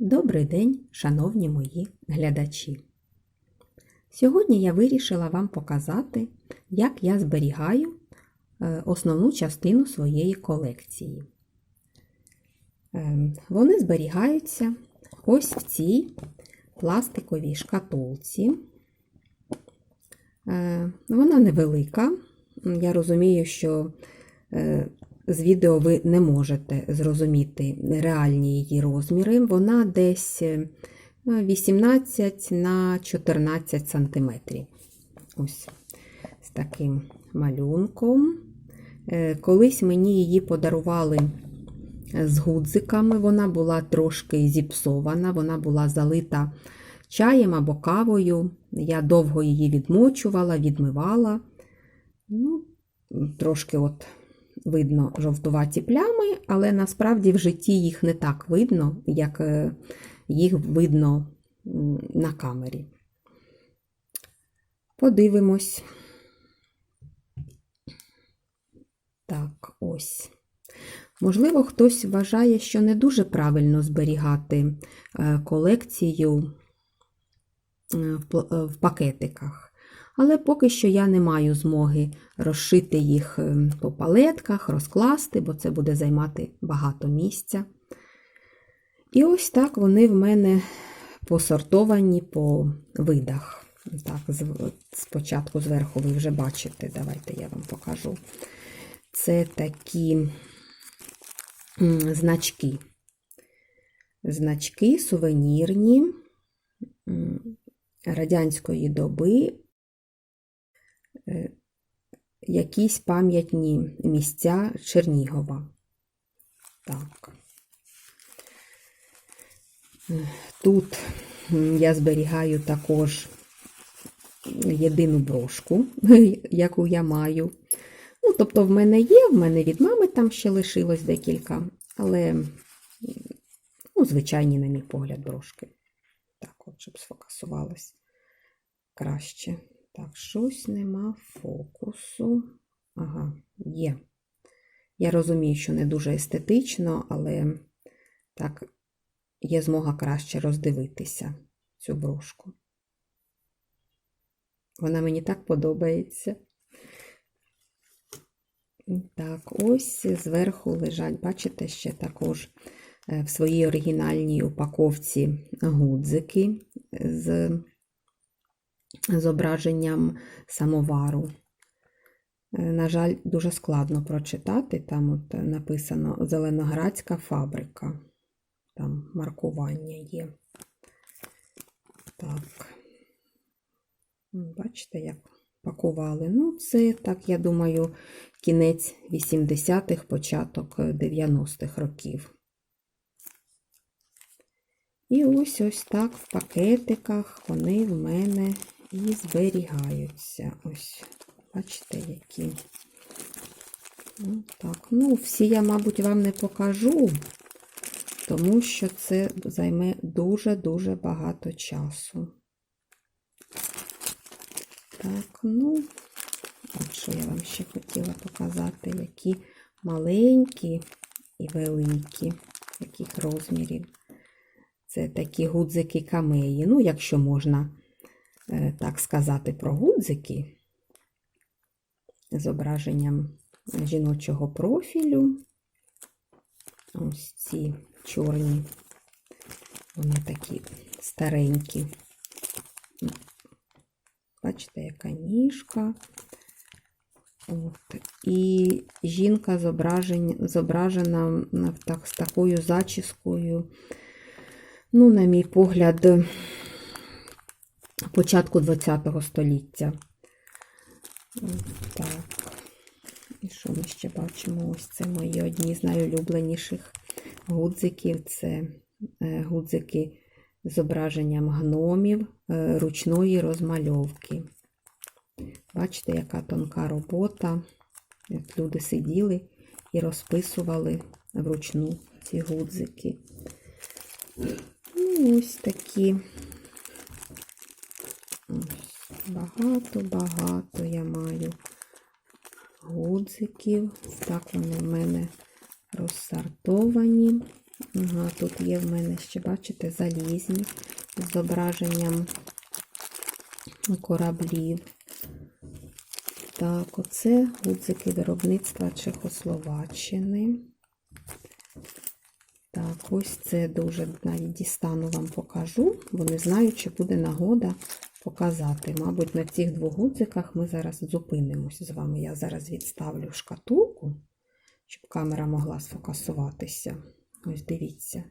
Добрий день, шановні мої глядачі! Сьогодні я вирішила вам показати, як я зберігаю е, основну частину своєї колекції. Е, Вони зберігаються ось в цій пластиковій шкатулці. Е, Вона невелика. Я розумію, що е, з відео ви не можете зрозуміти реальні її розміри. Вона десь е, 18 на 14 сантиметрів. Ось з таким малюнком. Е, Колись мені її подарували з гудзиками. Вона була трошки зіпсована, вона була залита чаєм або кавою. Я довго її відмочувала, відмивала. Ну, Трошки от видно жовтуваті плями, але насправді в житті їх не так видно, як е, їх видно на камері. Подивимось. Так, ось. Можливо, хтось вважає, що не дуже правильно зберігати е, колекцію е, в пакетиках. Але поки що я не маю змоги розшити їх е, по палетках, розкласти, бо це буде займати багато місця. І ось так вони в мене посортовані по видах. Так, спочатку зверху ви вже бачите, давайте я вам покажу. Це такі значки. Значки сувенірні радянської доби, якісь пам'ятні місця Чернігова. Так. Е, Тут я зберігаю також єдину брошку, яку я маю. Ну, тобто, в мене є, в мене від мами там ще лишилось декілька, але, ну, звичайні, на мій погляд, брошки. Так, от, щоб сфокусувалось краще. Так, щось нема фокусу. Ага, є. Я розумію, що не дуже естетично, але так є змога краще роздивитися цю брошку. Вона мені так подобається. Так, ось зверху лежать, бачите, ще також е, в своїй оригінальній упаковці гудзики з зображенням самовару. Е, На жаль, дуже складно прочитати. Там от написано Зеленоградська фабрика. Там маркування є. Так. Бачите, як пакували. Ну, це, так, я думаю, кінець 80-х, початок 90-х років. І ось ось так в пакетиках вони в мене і зберігаються. Ось, бачите, які. Ну, так, ну, всі я, мабуть, вам не покажу, тому що це займе дуже-дуже багато часу. Так, ну, от що я вам ще хотіла показати, які маленькі і великі, яких розмірів. Це такі гудзики камеї. Ну, якщо можна так сказати про гудзики, зображенням жіночого профілю. Ось ці чорні, вони такі старенькі. Бачите, яка ніжка. От. І жінка зображена так, з такою зачіскою, ну, на мій погляд, початку ХХ століття. Так. І що ми ще бачимо? Ось це мої одні з найулюбленіших гудзиків. Це е, гудзики з зображенням гномів е, ручної розмальовки. Бачите, яка тонка робота. Як люди сиділи і розписували вручну ці гудзики. Ну, ось такі. Ось, Багато-багато я маю гудзиків. Так вони в мене розсортовані. Ага, тут є в мене ще, бачите, залізні з зображенням кораблів. Так, оце гудзики виробництва Чехословаччини. Так, ось це дуже навіть дістану вам покажу, бо не знаю, чи буде нагода показати. Мабуть, на цих двох гудзиках ми зараз зупинимося з вами. Я зараз відставлю шкатулку, щоб камера могла сфокусуватися. Ось дивіться,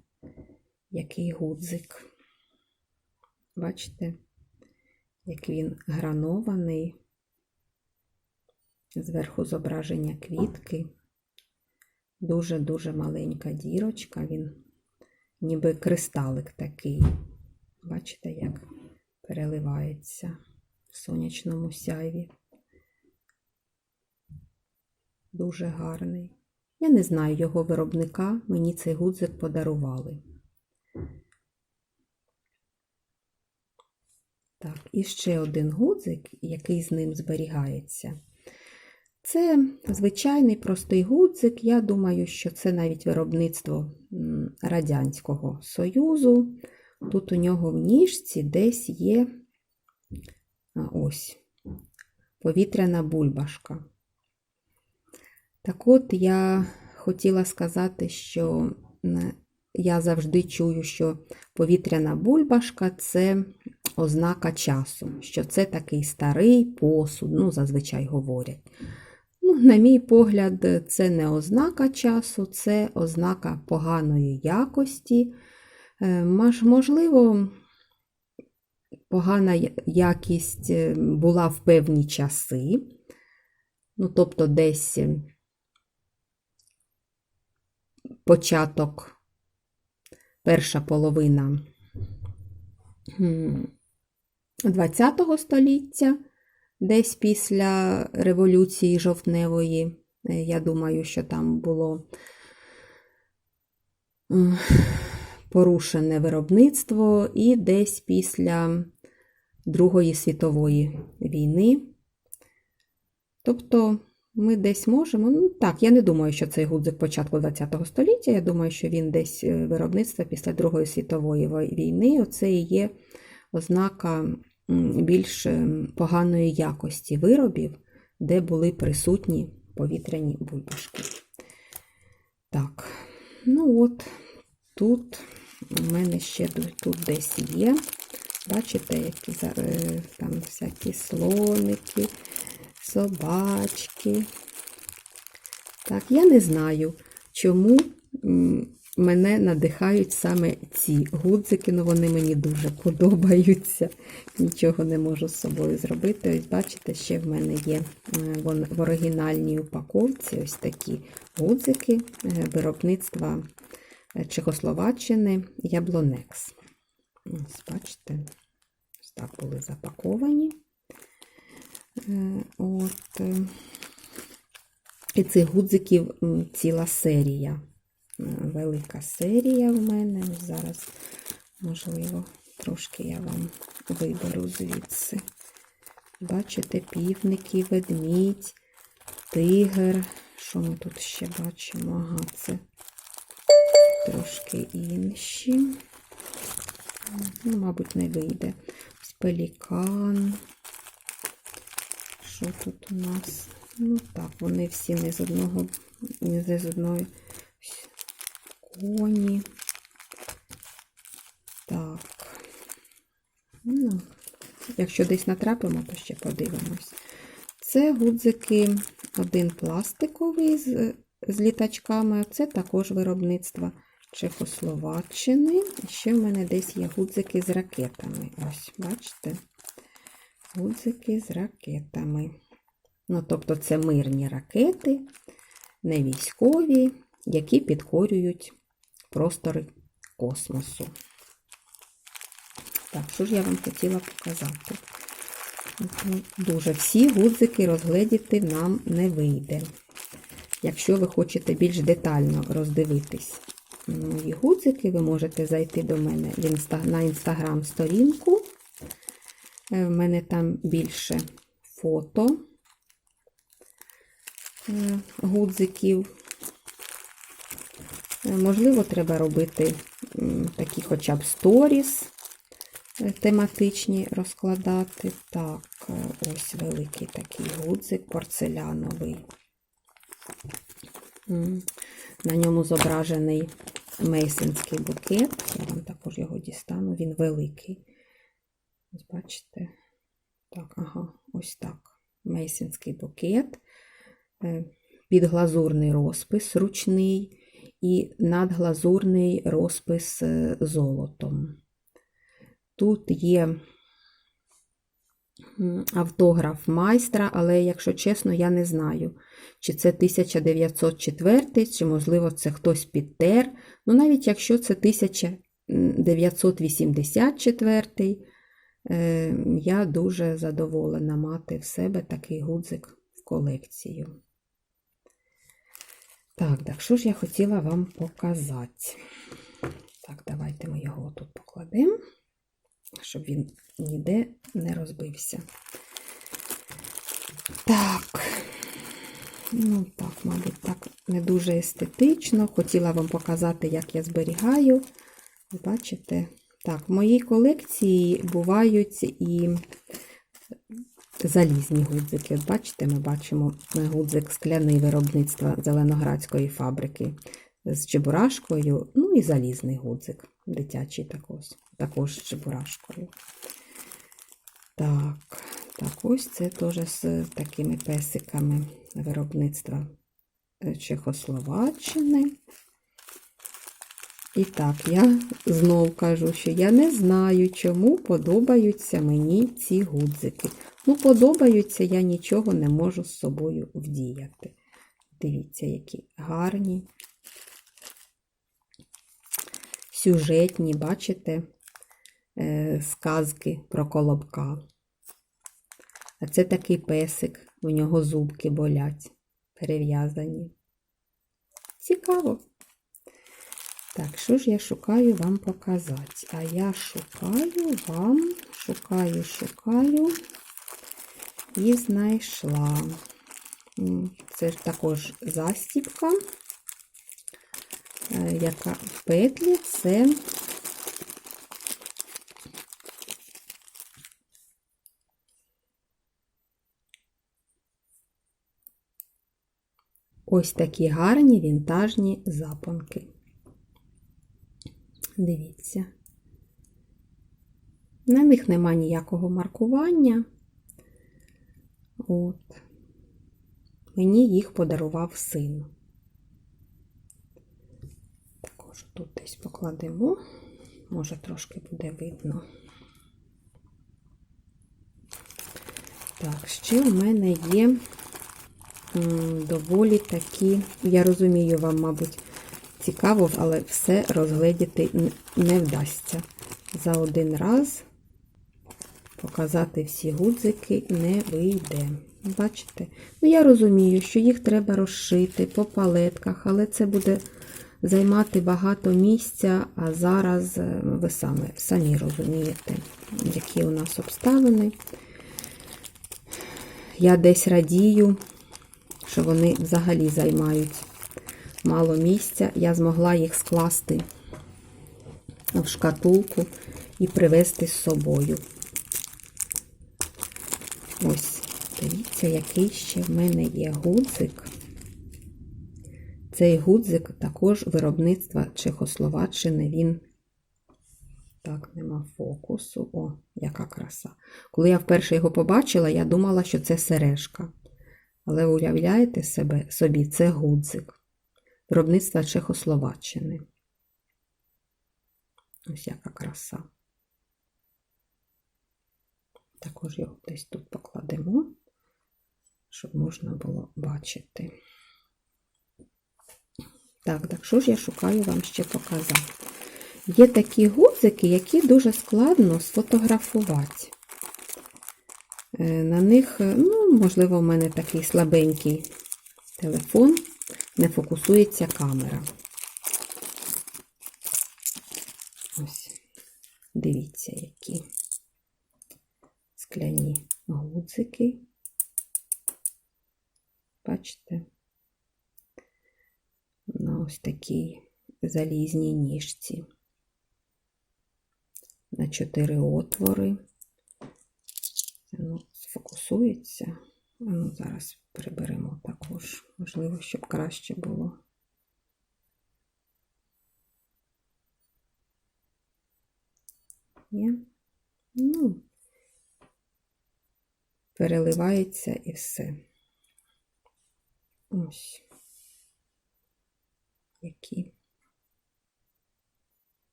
який гудзик. Бачите, як він гранований. Зверху зображення квітки. Дуже-дуже маленька дірочка, він ніби кристалик такий. Бачите, як переливається в сонячному сяйві. Дуже гарний. Я не знаю його виробника, мені цей гудзик подарували. Так, і ще один гудзик, який з ним зберігається. Це звичайний простий гудзик. Я думаю, що це навіть виробництво Радянського Союзу. Тут у нього в ніжці десь є ось повітряна бульбашка. Так от я хотіла сказати, що я завжди чую, що повітряна бульбашка це ознака часу, що це такий старий посуд, ну, зазвичай говорять. Ну, на мій погляд, це не ознака часу, це ознака поганої якості. Е, мож- Можливо, погана якість е, була в певні часи, ну, тобто десь е, початок, перша половина ХХ століття, десь після революції жовтневої. Я думаю, що там було порушене виробництво, і десь після Другої світової війни. Тобто ми десь можемо. Ну так, я не думаю, що цей гудзик початку ХХ століття. Я думаю, що він десь е, виробництво після Другої світової війни. Оце і є ознака більш е, поганої якості виробів, де були присутні повітряні бульбашки. Так, ну от тут у мене ще тут десь є. Бачите, які е, там всякі слоники, собачки. Так, я не знаю, чому мене надихають саме ці гудзики, ну вони мені дуже подобаються. Нічого не можу з собою зробити. Ось бачите, ще в мене є е, в оригінальній упаковці ось такі гудзики е, виробництва Чехословаччини Яблонекс. Ось, бачите, ось так були запаковані. Е, От. е, І цих гудзиків ціла серія. Е, Велика серія в мене. Зараз, можливо, трошки я вам виберу звідси. Бачите, півники, ведмідь, тигр. Що ми тут ще бачимо? Ага, це трошки інші. Ну, мабуть, не вийде. Ось пелікан. Що тут у нас? Ну так, вони всі не з одного, не з одної коні. Так. Ну, якщо десь натрапимо, то ще подивимось. Це гудзики один пластиковий з, з літачками, це також виробництво Чехословаччини. І ще в мене десь є гудзики з ракетами. Ось, бачите? Гудзики з ракетами. Ну, тобто це мирні ракети, не військові, які підкорюють простори космосу. Так, що ж я вам хотіла показати? Дуже всі гудзики розгледіти нам не вийде. Якщо ви хочете більш детально роздивитись мої гудзики, ви можете зайти до мене на інстаграм-сторінку. Е, В мене там більше фото е, гудзиків. Е, Можливо, треба робити такі хоча б сторіс тематичні розкладати. Так, ось великий такий гудзик порцеляновий. На ньому зображений мейсинський букет. Я вам також його дістану, він великий. Ось бачите? Так, ага, ось так. Мейсинський букет, е, підглазурний розпис ручний і надглазурний розпис е, золотом. Тут є автограф майстра, але, якщо чесно, я не знаю, чи це 1904, чи, можливо, це хтось підтер. Ну, навіть якщо це 1984, е, я дуже задоволена мати в себе такий гудзик в колекцію. Так, так, що ж я хотіла вам показати? Так, давайте ми його тут покладемо, щоб він ніде не розбився. Так, ну так, мабуть, так не дуже естетично. Хотіла вам показати, як я зберігаю. Бачите? Так, в моїй колекції бувають і залізні гудзики. Бачите, ми бачимо гудзик скляний виробництва Зеленоградської фабрики з чебурашкою, ну і залізний гудзик, дитячий також, також з чебурашкою. Так, так, ось це теж з такими песиками виробництва е, Чехословаччини. І так, я знов кажу, що я не знаю, чому подобаються мені ці гудзики. Ну, подобаються, я нічого не можу з собою вдіяти. Дивіться, які гарні, сюжетні, бачите, сказки про колобка. А це такий песик, у нього зубки болять, перев'язані. Цікаво. Так, що ж я шукаю вам показати? А я шукаю вам, шукаю, шукаю і знайшла. Це ж також застібка, е, яка в петлі це ось такі гарні вінтажні запонки. Дивіться. На них нема ніякого маркування. От. Мені їх подарував син. Також тут десь покладемо, може трошки буде видно. Так, ще у мене є доволі такі, я розумію, вам, мабуть, цікаво, але все розгледіти не вдасться. За один раз показати всі гудзики не вийде. Бачите? Ну, я розумію, що їх треба розшити по палетках, але це буде займати багато місця, а зараз е, ви самі, самі розумієте, які у нас обставини. Я десь радію, що вони взагалі займають мало місця. Я змогла їх скласти в шкатулку і привезти з собою. Ось, дивіться, який ще в мене є гудзик. Цей гудзик також виробництва Чехословаччини. Він так, нема фокусу. О, яка краса. Коли я вперше його побачила, я думала, що це сережка. Але уявляєте себе, собі, це гудзик. Виробництва Чехословаччини. Ось яка краса. Також його десь тут покладемо, щоб можна було бачити. Так, так що ж я шукаю вам ще показати? Є такі гудзики, які дуже складно сфотографувати. Е, На них, е, можливо, в мене такий слабенький телефон, не фокусується камера. Ось, дивіться, які скляні гудзики. Бачите? На ось такій залізній ніжці. На чотири отвори. Ну, сфокусується. А Ну, зараз приберемо також. Можливо, щоб краще було. Є. Ну, переливається і все. Ось. Які.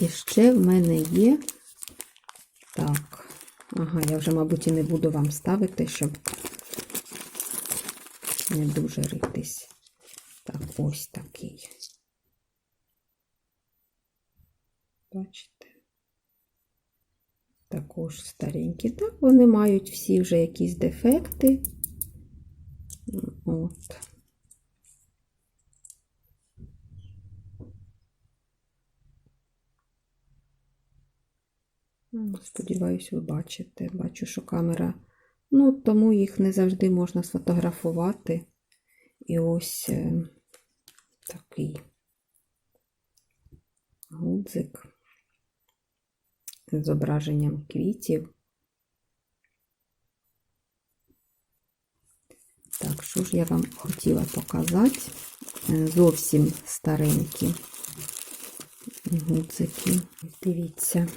І ще в мене є. Так. Ага, я вже, мабуть, і не буду вам ставити, щоб не дуже ритись. Так, ось такий. Бачите? Також старенькі. Так, вони мають всі вже якісь дефекти. От. Сподіваюсь, ви бачите. Бачу, що камера. Ну, тому їх не завжди можна сфотографувати. І ось е, такий гудзик з зображенням квітів. Так, що ж я вам хотіла показати? Е, Зовсім старенькі гудзики. Дивіться.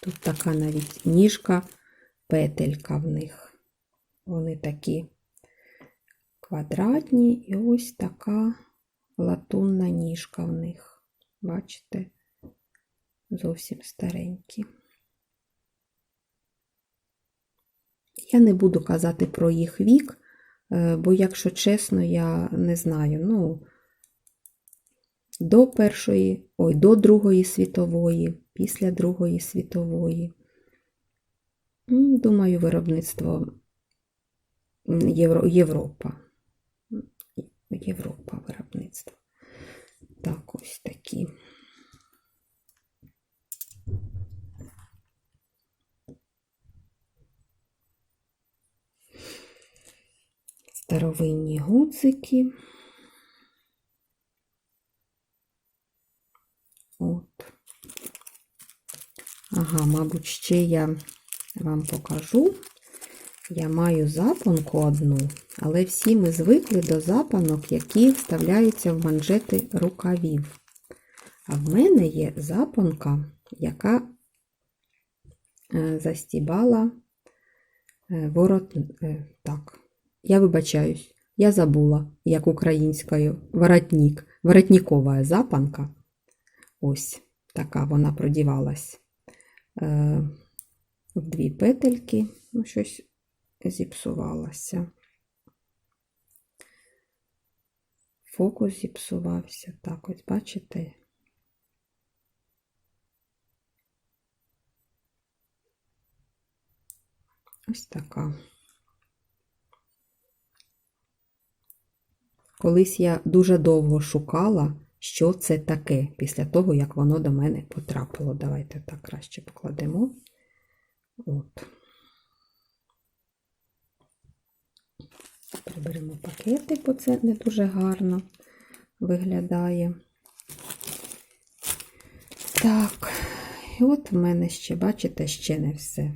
Тут така навіть ніжка, петелька в них. Вони такі квадратні, і ось така латунна ніжка в них. Бачите? Зовсім старенькі. Я не буду казати про їх вік, е, бо, якщо чесно, я не знаю. Ну, до Першої, ой, до Другої світової, після Другої світової. Думаю, виробництво Євро, Європа. Європа виробництво. Так, ось такі. Старовинні гудзики. От. Ага, мабуть, ще я вам покажу. Я маю запонку одну, але всі ми звикли до запанок, які вставляються в манжети рукавів. А в мене є запонка, яка е, застібала е, ворот. е, Так, я вибачаюсь, я забула, як українською воротник, воротникова запанка. Ось така вона продівалась е, в дві петельки, ну, щось зіпсувалося. Фокус зіпсувався. Так, ось бачите. Ось така. Колись я дуже довго шукала, що це таке, після того, як воно до мене потрапило. Давайте так краще покладемо. От. Приберемо пакети, бо це не дуже гарно виглядає. Так, і от в мене ще, бачите, ще не все.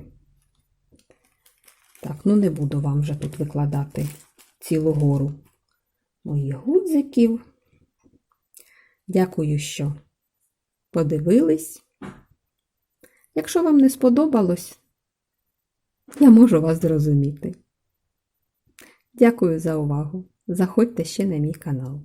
Так, ну не буду вам вже тут викладати цілу гору моїх гудзиків. Дякую, що подивились. Якщо вам не сподобалось, я можу вас зрозуміти. Дякую за увагу. Заходьте ще на мій канал.